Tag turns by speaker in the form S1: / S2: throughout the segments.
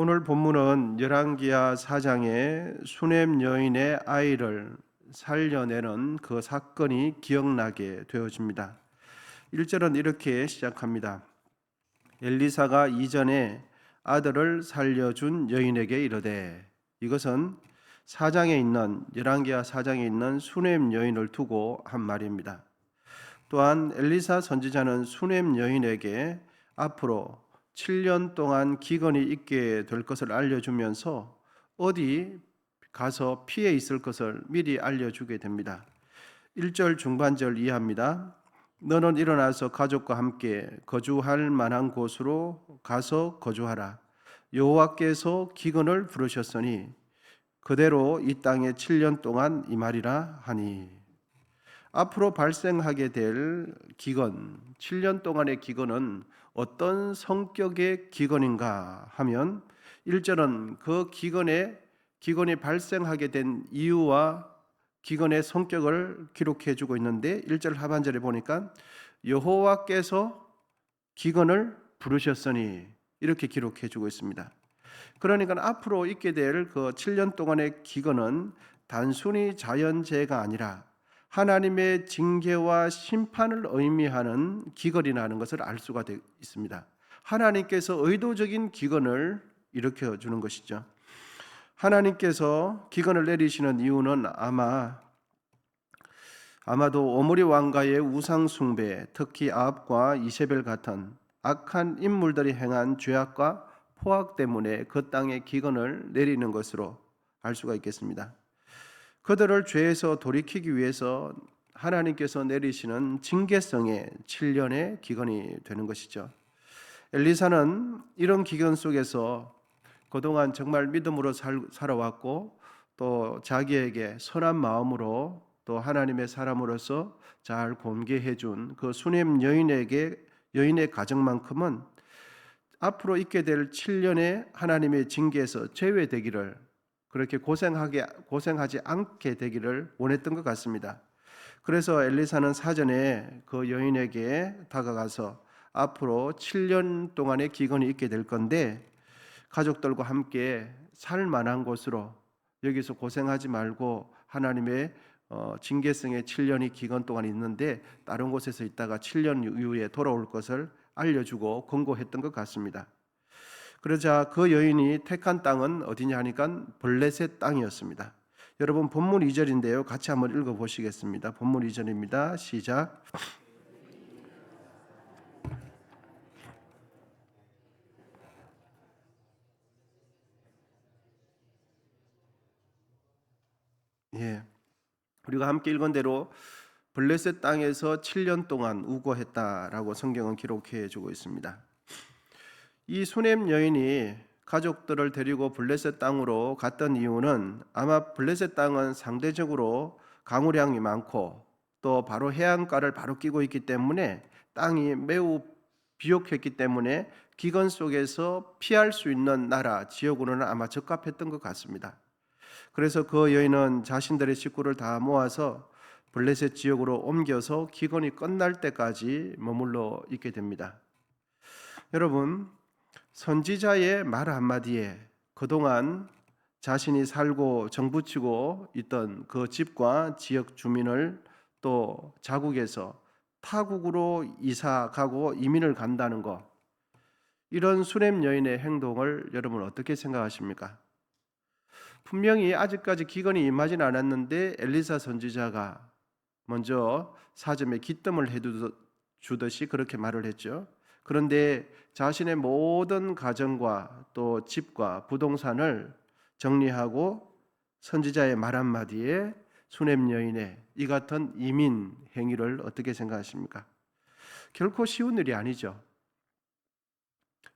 S1: 오늘 본문은 열왕기하 사장의 수냄 여인의 아이를 살려내는 그 사건이 기억나게 되어집니다. 1절은 이렇게 시작합니다. 엘리사가 이전에 아들을 살려준 여인에게 이르되 이것은 사장에 있는 열왕기하 사장에 있는 수냄 여인을 두고 한 말입니다. 또한 엘리사 선지자는 수냄 여인에게 앞으로 7년 동안 기근이 있게 될 것을 알려주면서 어디 가서 피해 있을 것을 미리 알려주게 됩니다. 1절 중반절 이해합니다. 너는 일어나서 가족과 함께 거주할 만한 곳으로 가서 거주하라. 여호와께서 기근을 부르셨으니 그대로 이 땅에 7년 동안 이 말이라 하니 앞으로 발생하게 될 기근, 7년 동안의 기근은 어떤 성격의 기근인가 하면 1절은 그 기근에 기근이 발생하게 된 이유와 기근의 성격을 기록해 주고 있는데 1절 하반절에 보니까 여호와께서 기근을 부르셨으니 이렇게 기록해 주고 있습니다. 그러니까 앞으로 있게 될 그 7년 동안의 기근은 단순히 자연재해가 아니라 하나님의 징계와 심판을 의미하는 기근이라는 것을 알 수가 있습니다. 하나님께서 의도적인 기근을 일으켜 주는 것이죠. 하나님께서 기근을 내리시는 이유는 아마 아마도 오므리 왕가의 우상 숭배, 특히 아합과 이세벨 같은 악한 인물들이 행한 죄악과 포악 때문에 그 땅에 기근을 내리는 것으로 알 수가 있겠습니다. 그들을 죄에서 돌이키기 위해서 하나님께서 내리시는 징계성의 7년의 기근이 되는 것이죠. 엘리사는 이런 기근 속에서 그동안 정말 믿음으로 살, 살아왔고 또 자기에게 선한 마음으로 또 하나님의 사람으로서 잘 공개해 준 그 수냄 여인에게 여인의 가정만큼은 앞으로 있게 될 7년의 하나님의 징계에서 제외되기를 그렇게 고생하게 고생하지 않게 되기를 원했던 것 같습니다. 그래서 엘리사는 사전에 그 여인에게 다가가서 앞으로 7년 동안의 기근이 있게 될 건데 가족들과 함께 살 만한 곳으로 여기서 고생하지 말고 하나님의 어, 징계성의 7년이 기간 동안 있는데 다른 곳에서 있다가 7년 이후에 돌아올 것을 알려주고 권고했던 것 같습니다. 그러자 그 여인이 택한 땅은 어디냐 하니까 블레셋 땅이었습니다. 여러분 본문 2절인데요. 같이 한번 읽어 보시겠습니다. 본문 2절입니다. 시작. 예. 우리가 함께 읽은 대로 블레셋 땅에서 7년 동안 우거했다라고 성경은 기록해 주고 있습니다. 이 수넴 여인이 가족들을 데리고 블레셋 땅으로 갔던 이유는 아마 블레셋 땅은 상대적으로 강우량이 많고 또 바로 해안가를 바로 끼고 있기 때문에 땅이 매우 비옥했기 때문에 기근 속에서 피할 수 있는 나라 지역으로는 아마 적합했던 것 같습니다. 그래서 그 여인은 자신들의 식구를 다 모아서 블레셋 지역으로 옮겨서 기근이 끝날 때까지 머물러 있게 됩니다. 여러분, 선지자의 말 한마디에 그동안 자신이 살고 정부치고 있던 그 집과 지역 주민을 또 자국에서 타국으로 이사 가고 이민을 간다는 것 이런 수렘 여인의 행동을 여러분 어떻게 생각하십니까? 분명히 아직까지 기근이 임하진 않았는데 엘리사 선지자가 먼저 사점에 기뜸을 해주듯이 그렇게 말을 했죠. 그런데 자신의 모든 가정과 또 집과 부동산을 정리하고 선지자의 말 한마디에 수냄 여인의 이 같은 이민 행위를 어떻게 생각하십니까? 결코 쉬운 일이 아니죠.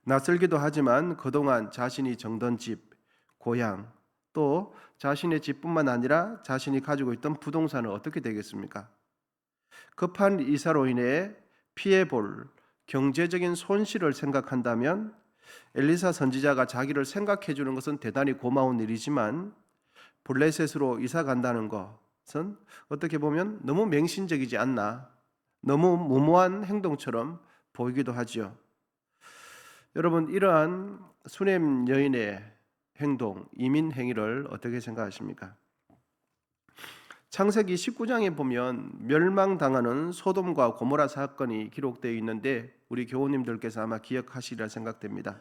S1: 낯설기도 하지만 그동안 자신이 정던 집, 고향, 또 자신의 집뿐만 아니라 자신이 가지고 있던 부동산은 어떻게 되겠습니까? 급한 이사로 인해 피해 볼 경제적인 손실을 생각한다면 엘리사 선지자가 자기를 생각해 주는 것은 대단히 고마운 일이지만 블레셋으로 이사 간다는 것은 어떻게 보면 너무 맹신적이지 않나 너무 무모한 행동처럼 보이기도 하지요. 여러분 이러한 수냄 여인의 행동, 이민 행위를 어떻게 생각하십니까? 창세기 19장에 보면 멸망당하는 소돔과 고모라 사건이 기록되어 있는데 우리 교우님들께서 아마 기억하시리라 생각됩니다.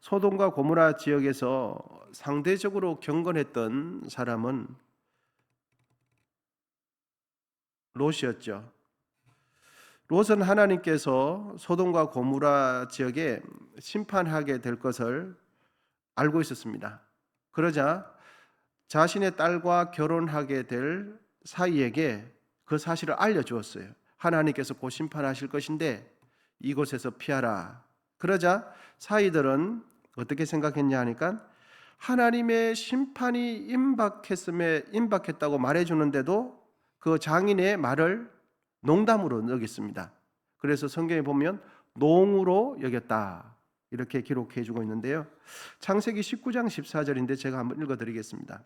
S1: 소돔과 고모라 지역에서 상대적으로 경건했던 사람은 롯이었죠. 롯은 하나님께서 소돔과 고모라 지역에 심판하게 될 것을 알고 있었습니다. 그러자 자신의 딸과 결혼하게 될 사이에게 그 사실을 알려주었어요. 하나님께서 곧 심판하실 것인데 이곳에서 피하라. 그러자 사이들은 어떻게 생각했냐 하니까 하나님의 심판이 임박했음에 임박했다고 말해주는데도 그 장인의 말을 농담으로 여겼습니다. 그래서 성경에 보면 농으로 여겼다. 이렇게 기록해 주고 있는데요. 창세기 19장 14절인데 제가 한번 읽어 드리겠습니다.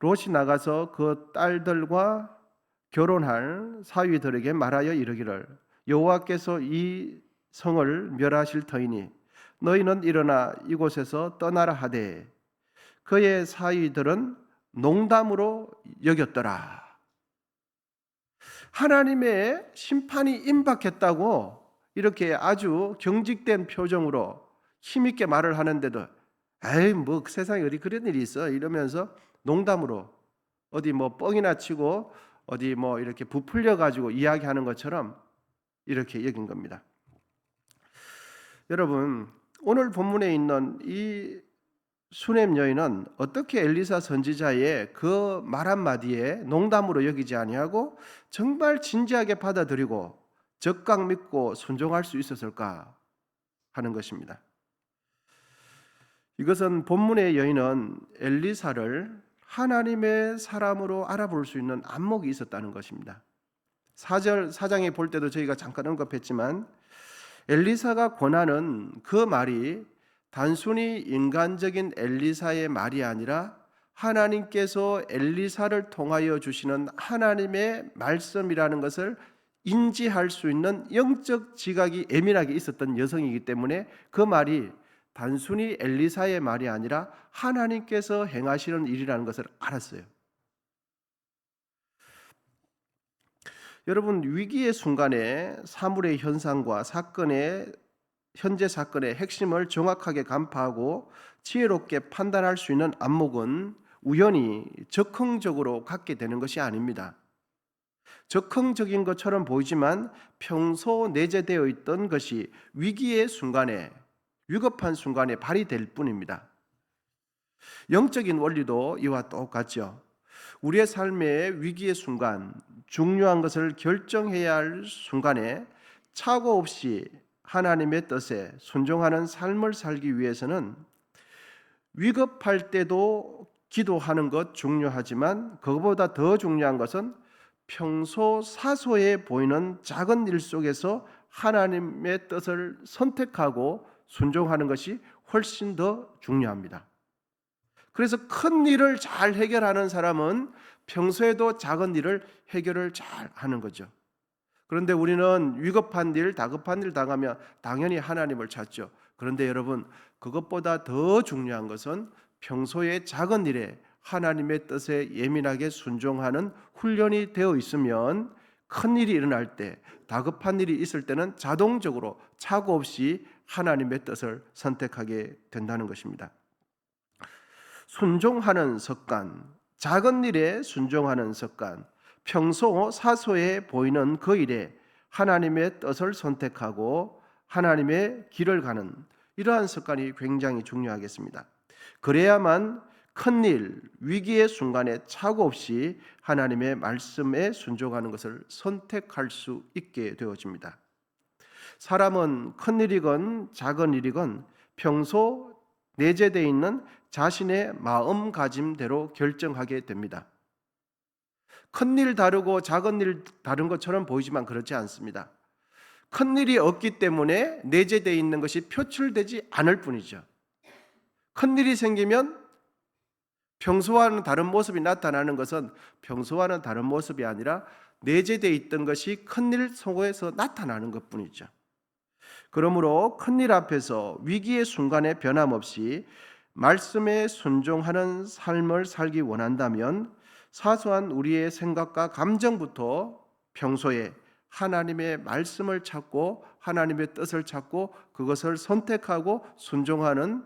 S1: 롯이 나가서 그 딸들과 결혼할 사위들에게 말하여 이르기를 여호와께서 이 성을 멸하실 터이니 너희는 일어나 이곳에서 떠나라 하되 그의 사위들은 농담으로 여겼더라. 하나님의 심판이 임박했다고 이렇게 아주 경직된 표정으로 힘있게 말을 하는데도 에이 뭐 세상에 어디 그런 일이 있어 이러면서 농담으로 어디 뭐 뻥이나 치고 어디 뭐 이렇게 부풀려 가지고 이야기하는 것처럼 이렇게 여긴 겁니다. 여러분 오늘 본문에 있는 이 수넴 여인은 어떻게 엘리사 선지자의 그 말 한마디에 농담으로 여기지 아니하고 정말 진지하게 받아들이고 적강 믿고 순종할 수 있었을까 하는 것입니다. 이것은 본문의 여인은 엘리사를 하나님의 사람으로 알아볼 수 있는 안목이 있었다는 것입니다. 4절 4장에 볼 때도 저희가 잠깐 언급했지만 엘리사가 권하는 그 말이 단순히 인간적인 엘리사의 말이 아니라 하나님께서 엘리사를 통하여 주시는 하나님의 말씀이라는 것을 인지할 수 있는 영적 지각이 예민하게 있었던 여성이기 때문에 그 말이 단순히 엘리사의 말이 아니라 하나님께서 행하시는 일이라는 것을 알았어요. 여러분 위기의 순간에 사물의 현상과 사건의 현재 사건의 핵심을 정확하게 간파하고 지혜롭게 판단할 수 있는 안목은 우연히 적흥적으로 갖게 되는 것이 아닙니다. 적흥적인 것처럼 보이지만 평소 내재되어 있던 것이 위기의 순간에 위급한 순간에 발휘될 뿐입니다. 영적인 원리도 이와 똑같죠. 우리의 삶의 위기의 순간, 중요한 것을 결정해야 할 순간에 착오 없이 하나님의 뜻에 순종하는 삶을 살기 위해서는 위급할 때도 기도하는 것 중요하지만 그것보다 더 중요한 것은 평소 사소해 보이는 작은 일 속에서 하나님의 뜻을 선택하고 순종하는 것이 훨씬 더 중요합니다. 그래서 큰 일을 잘 해결하는 사람은 평소에도 작은 일을 해결을 잘 하는 거죠. 그런데 우리는 위급한 일, 다급한 일 당하면 당연히 하나님을 찾죠. 그런데 여러분, 그것보다 더 중요한 것은 평소에 작은 일에 하나님의 뜻에 예민하게 순종하는 훈련이 되어 있으면 큰 일이 일어날 때, 다급한 일이 있을 때는 자동적으로 차고 없이 하나님의 뜻을 선택하게 된다는 것입니다. 순종하는 습관, 작은 일에 순종하는 습관, 평소 사소해 보이는 그 일에 하나님의 뜻을 선택하고 하나님의 길을 가는 이러한 습관이 굉장히 중요하겠습니다. 그래야만 큰 일, 위기의 순간에 차고 없이 하나님의 말씀에 순종하는 것을 선택할 수 있게 되어집니다. 사람은 큰 일이건 작은 일이건 평소 내재되어 있는 자신의 마음가짐대로 결정하게 됩니다. 큰 일 다르고 작은 일 다른 것처럼 보이지만 그렇지 않습니다. 큰 일이 없기 때문에 내재되어 있는 것이 표출되지 않을 뿐이죠. 큰 일이 생기면 평소와는 다른 모습이 나타나는 것은 평소와는 다른 모습이 아니라 내재되어 있던 것이 큰일 속에서 나타나는 것 뿐이죠. 그러므로 큰일 앞에서 위기의 순간에 변함없이 말씀에 순종하는 삶을 살기 원한다면 사소한 우리의 생각과 감정부터 평소에 하나님의 말씀을 찾고 하나님의 뜻을 찾고 그것을 선택하고 순종하는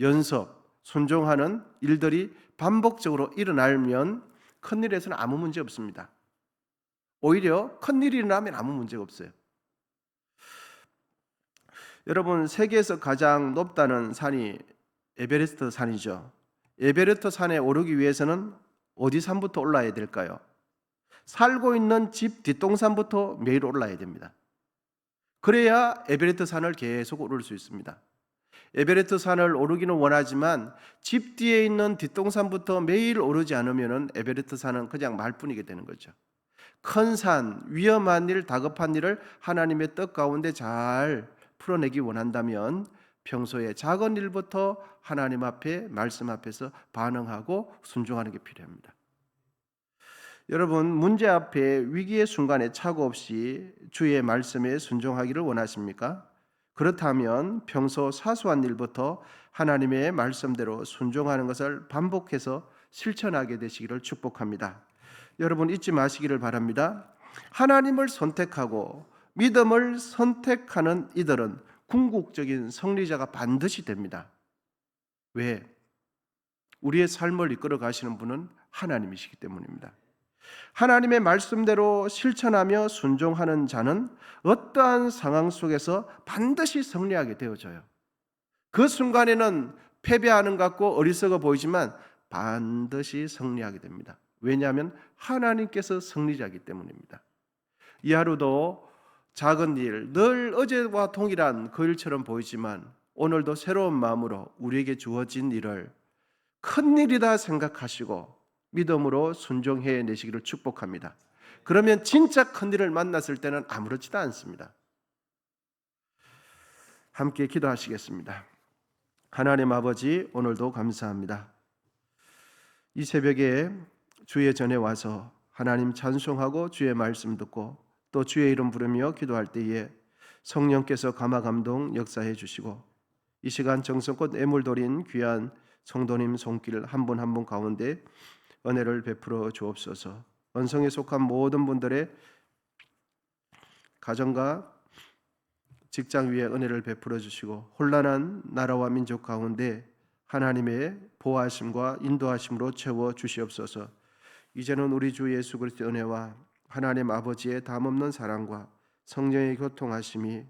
S1: 연습, 순종하는 일들이 반복적으로 일어나면 큰일에서는 아무 문제 없습니다. 오히려 큰일이 일어나면 아무 문제가 없어요. 여러분 세계에서 가장 높다는 산이 에베레스트 산이죠. 에베레스트 산에 오르기 위해서는 어디 산부터 올라야 될까요? 살고 있는 집 뒷동산부터 매일 올라야 됩니다. 그래야 에베레스트 산을 계속 오를 수 있습니다. 에베레스트 산을 오르기는 원하지만 집 뒤에 있는 뒷동산부터 매일 오르지 않으면 에베레스트 산은 그냥 말뿐이게 되는 거죠. 큰 산, 위험한 일, 다급한 일을 하나님의 뜻 가운데 잘 풀어내기 원한다면 평소에 작은 일부터 하나님 앞에 말씀 앞에서 반응하고 순종하는 게 필요합니다. 여러분 문제 앞에 위기의 순간에 착오 없이 주의 말씀에 순종하기를 원하십니까? 그렇다면 평소 사소한 일부터 하나님의 말씀대로 순종하는 것을 반복해서 실천하게 되시기를 축복합니다. 여러분 잊지 마시기를 바랍니다. 하나님을 선택하고 믿음을 선택하는 이들은 궁극적인 승리자가 반드시 됩니다. 왜? 우리의 삶을 이끌어 가시는 분은 하나님이시기 때문입니다. 하나님의 말씀대로 실천하며 순종하는 자는 어떠한 상황 속에서 반드시 승리하게 되어져요. 그 순간에는 패배하는 것 같고 어리석어 보이지만 반드시 승리하게 됩니다. 왜냐하면 하나님께서 승리자이기 때문입니다. 이 하루도 작은 일, 늘 어제와 동일한 그 일처럼 보이지만 오늘도 새로운 마음으로 우리에게 주어진 일을 큰 일이다 생각하시고 믿음으로 순종해 내시기를 축복합니다. 그러면 진짜 큰 일을 만났을 때는 아무렇지도 않습니다. 함께 기도하시겠습니다. 하나님 아버지 오늘도 감사합니다. 이 새벽에 주의 전에 와서 하나님 찬송하고 주의 말씀 듣고 또 주의 이름 부르며 기도할 때에 성령께서 감화 감동 역사해 주시고 이 시간 정성껏 애물돌인 귀한 성도님 손길 한 분 한 분 가운데 은혜를 베풀어 주옵소서. 원성에 속한 모든 분들의 가정과 직장 위에 은혜를 베풀어 주시고 혼란한 나라와 민족 가운데 하나님의 보호하심과 인도하심으로 채워 주시옵소서. 이제는 우리 주 예수 그리스도의 은혜와 하나님 아버지의 담없는 사랑과 성령의 교통하심이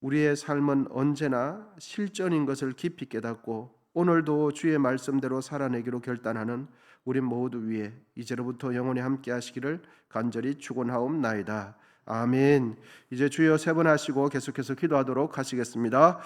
S1: 우리의 삶은 언제나 실전인 것을 깊이 깨닫고 오늘도 주의 말씀대로 살아내기로 결단하는 우리 모두 위에 이제로부터 영원히 함께 하시기를 간절히 축원하옵나이다. 아멘. 이제 주여 세 번 하시고 계속해서 기도하도록 하시겠습니다.